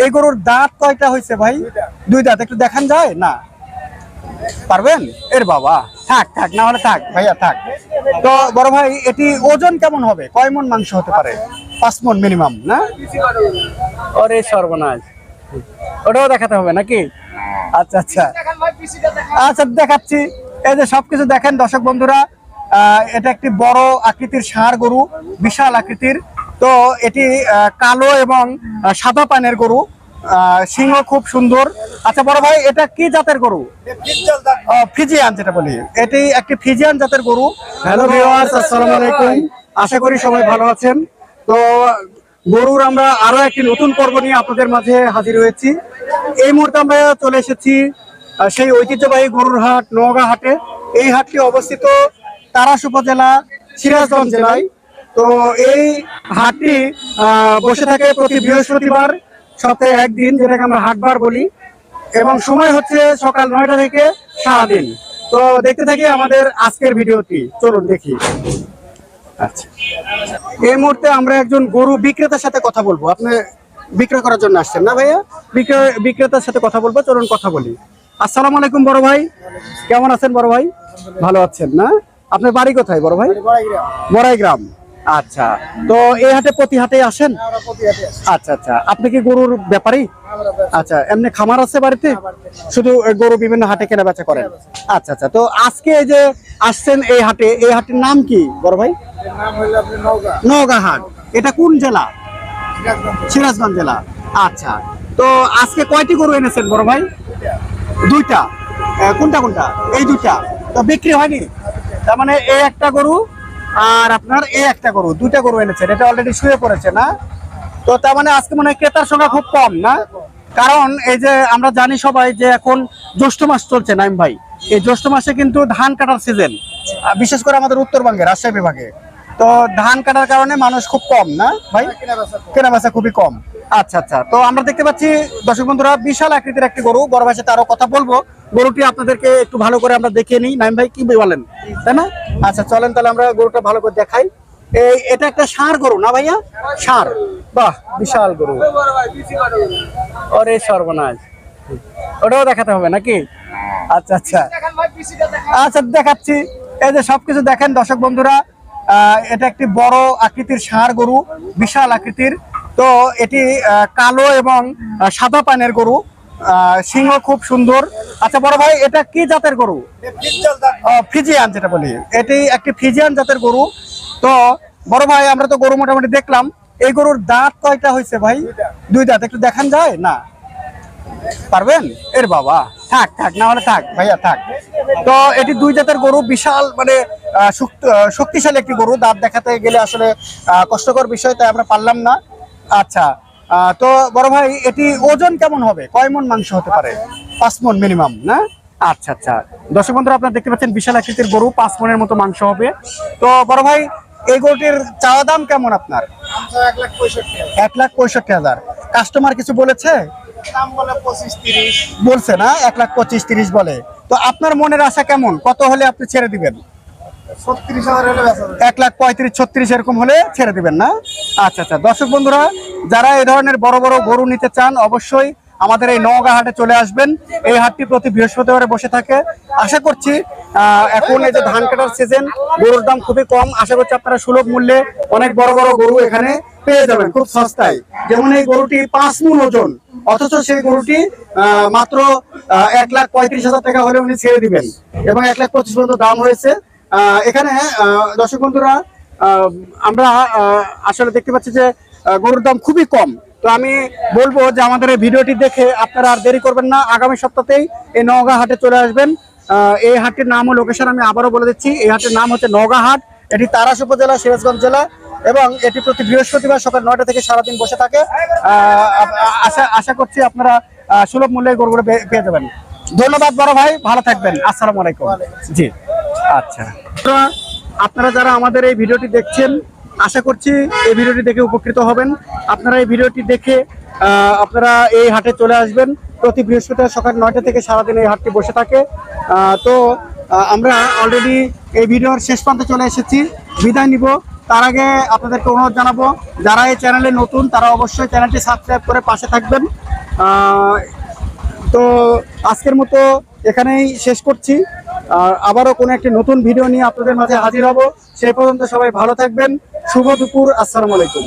এই গরুর দাঁত কয়টা হয়েছে ভাই? দুই দাঁত একটু দেখান যায়? না। পারবেন? এর বাবা। থাক থাক না হলে থাক ভাইয়া থাক। তো বড় ভাই এটি ওজন কেমন হবে? কয় মন মাংস হতে পারে? পাঁচ মন মিনিমাম না? ওরে সর্বনাশ। ওটাও দেখাতে হবে নাকি? আচ্ছা আচ্ছা। আচ্ছা দেখাচ্ছি। এই যে সবকিছু দেখেন দর্শক বন্ধুরা এটা একটি বড় আকৃতির ষাঁড় গরু বিশাল আকৃতির। তো এটি কালো এবং সাদা পানের গরু। সিংহ খুব সুন্দর। আচ্ছা বড় ভাই এটা কি জাতের গরু? ফিজিয়ান যেটা বলি। এটি একটি ফিজিয়ান জাতের গরু। হ্যালো ভিউয়ার্স আসসালামু আলাইকুম। আশা করি সবাই ভালো আছেন। তো গরুর আমরা আরও একটি নতুন পর্ব নিয়ে আপনাদের মাঝে হাজির হয়েছি। এই মুহূর্তে আমরা চলে এসেছি সেই ঐতিহ্যবাহী গরুর হাট নওগাঁ হাটে। এই হাটটি অবস্থিত তারাস উপজেলা সিরাজগঞ্জ জেলায়। তো এই হাটটি আহ, বসে থাকে প্রতি বৃহস্পতিবার সপ্তাহে একদিন যেটাকে আমরা হাটবার বলি। এবং সময় হচ্ছে সকাল নয়টা থেকে সারাদিন। তো দেখতে থাকি আমাদের আজকের ভিডিওটি। চলুন দেখি। আচ্ছা। এই মুহূর্তে আমরা একজন গরু বিক্রেতার সাথে কথা বলব। আপনি বিক্রয় করার জন্য আসছেন না ভাইয়া? বিক্রয় বিক্রেতার সাথে কথা বলব চলুন কথা বলি। আসসালামু আলাইকুম বড় ভাই। কেমন আছেন বড় ভাই? ভালো আছেন না? আপনার বাড়ি কোথায় বড় ভাই? বড়াই গ্রাম আচ্ছা তো এই হাটে প্রতি হাটে আসেন? আচ্ছা আচ্ছা। আপনি কি গরুর ব্যাপারী? আচ্ছা এমনি খামার আছে বাড়িতে? শুধু গরু বিভিন্ন হাটে কেনা বেচা করেন? আচ্ছা আচ্ছা। তো আজকে এই যে আসছেন এই হাটে এই হাটের নাম কি বড় ভাই? নওগাঁ। হাট। এটা কোন জেলা? সিরাজগঞ্জ জেলা। আচ্ছা। তো আজকে কয়টি গরু এনেছেন বড় ভাই? দুইটা। কোনটা কোনটা? এই দুইটা। তো বিক্রি হয়নি। তার মানে এই একটা গরু আর আপনার এই একটা গরু, দুইটা গরু এনেছেন, এটা অলরেডি শুয়ে পড়েছে না? তো তার মানে আজকে মনে ক্রেতার সংখ্যা খুব কম না? কারণ এই যে আমরা জানি সবাই যে এখন জ্যৈষ্ঠ মাস চলছে, নাইম ভাই। এই জ্যৈষ্ঠ মাসে কিন্তু ধান কাটার সিজন বিশেষ করে আমাদের উত্তরবঙ্গে, রাজশাহী বিভাগে। তো ধান কাটার কারণে মানুষ খুব কম না, ভাই? কেনা বেচা খুবই কম। আচ্ছা আচ্ছা। তো আমরা দেখতে পাচ্ছি, দর্শক বন্ধুরা, বিশাল আকৃতির একটি গরু, বড় সাথে আরও কথা বলব। গরুটি আপনাদেরকে একটু ভালো করে আমরা দেখিয়ে নিই। নাইম ভাই, কি বলেন? তাই না? আচ্ছা চলেন তাহলে আমরা গরুটা ভালো করে দেখাই। এই, এটা একটা ষাঁড় গরু না ভাইয়া? ষাঁড় বাহ, বিশাল গরু। ওরে সর্বনাশ। ওটাও দেখাতে হবে নাকি? আচ্ছা আচ্ছা। আচ্ছা দেখাচ্ছি। এই যে সবকিছু দেখেন দর্শক বন্ধুরা এটা একটি বড় আকৃতির ষাঁড় গরু, বিশাল আকৃতির। তো এটি কালো এবং সাদা পানের গরু। সিংহ খুব সুন্দর। আচ্ছা বড় ভাই এটা কি জাতের গরু? ফিজিয়ান যেটা বলি। এটি একটি ফিজিয়ান জাতের গরু। তো বড় ভাই আমরা তো গরু মোটামুটি দেখলাম। এই গরুর দাঁত কয়টা হয়েছে ভাই? দুই দাঁত। একটু দেখান যায়? না। পারবেন? এর বাবা। থাক থাক না হলে থাক। ভাইয়া থাক। তো এটি দুই জাতের গরু। বিশাল মানে শক্তিশালী একটি গরু। দাঁত দেখাতে গেলে আসলে কষ্টকর বিষয় তাই আমরা পারলাম না। আচ্ছা তো বড় ভাই, এটি ওজন কেমন হবে? কয় মন মাংস হতে পারে? পাঁচ মন মিনিমাম না? আচ্ছা আচ্ছা। দর্শক বন্ধুরা, আপনারা দেখতে পাচ্ছেন বিশাল আকৃতির গরু, পাঁচ মনের মতো মাংস হবে। তো বড় ভাই, এই গরুটির চাওয়া দাম কেমন আপনার? এক লাখ পঁয়ষট্টি হাজার। কাস্টমার কিছু বলেছে? বলছে না, এক লাখ পঁচিশ তিরিশ বলে। তো আপনার মনের আশা কেমন? কত হলে আপনি ছেড়ে দিবেন? এক লাখ পঁয়ত্রিশ, ছত্রিশ এরকম হলে ছেড়ে দিবেন না? আচ্ছা আচ্ছা। দর্শক বন্ধুরা, যারা এই ধরনের বড় বড় গরু নিতে চান, অবশ্যই আমাদের এই নওগাঁ হাটে চলে আসবেন। এই হাটটি প্রতি বৃহস্পতিবারে বসে থাকে। আশা করছি এখন এই যে ধান কাটার সিজন গরুর দাম খুবই কম। আশা করছি আপনারা সুলভ মূল্যে অনেক বড় বড় গরু এখানে পেয়ে যাবেন, খুব সস্তায়। যেমন এই গরুটি পাঁচ মূল ওজন। অথচ সেই গরুটি মাত্র এক লাখ পঁয়ত্রিশ হাজার টাকা হলে উনি ছেড়ে দিবেন। এবং এক লাখ পঁচিশ পর্যন্ত দাম হয়েছে। এখানে দর্শক বন্ধুরা আমরা আসলে দেখতে পাচ্ছি যে গরুর দাম খুবই কম। তো আমি বলব যে আমাদের এই ভিডিওটি দেখে আপনারা আর দেরি করবেন না। আগামী সপ্তাহতেই এই নওগাঁ হাটে চলে আসবেন। এই হাটের নাম ও লোকেশন আমি আবারও বলে দিচ্ছি। এই হাটের নাম হচ্ছে নওগাঁ হাট। এটি তারাস উপজেলা সিরাজগঞ্জ জেলা এবং এটি প্রতি বৃহস্পতিবার সকাল নয়টা থেকে সারাদিন বসে থাকে। আশা আশা করছি আপনারা সুলভ মূল্যে গরুগুলো পেয়ে যাবেন। ধন্যবাদ বড় ভাই। ভালো থাকবেন। আসসালামু আলাইকুম। জি। আচ্ছা। তো আপনারা যারা আমাদের এই ভিডিওটি দেখছেন, আশা করছি এই ভিডিওটি দেখে উপকৃত হবেন। আপনারা এই ভিডিওটি দেখে আপনারা এই হাটে চলে আসবেন। প্রতি বৃহস্পতিবার সকাল নয়টা থেকে সারাদিন এই হাটটি বসে থাকে। তো আমরা অলরেডি এই ভিডিওর শেষ প্রান্তে চলে এসেছি। বিদায় নিব। তার আগে আপনাদেরকে অনুরোধ জানাব, যারা এই চ্যানেলে নতুন, তারা অবশ্যই চ্যানেলটি সাবস্ক্রাইব করে পাশে থাকবেন। তো, আজকের মতো এখানেই শেষ করছি। আর আবারও কোনো একটি নতুন ভিডিও নিয়ে আপনাদের মাঝে হাজির হব। সেই পর্যন্ত সবাই ভালো থাকবেন। শুভ দুপুর। আসসালামু আলাইকুম।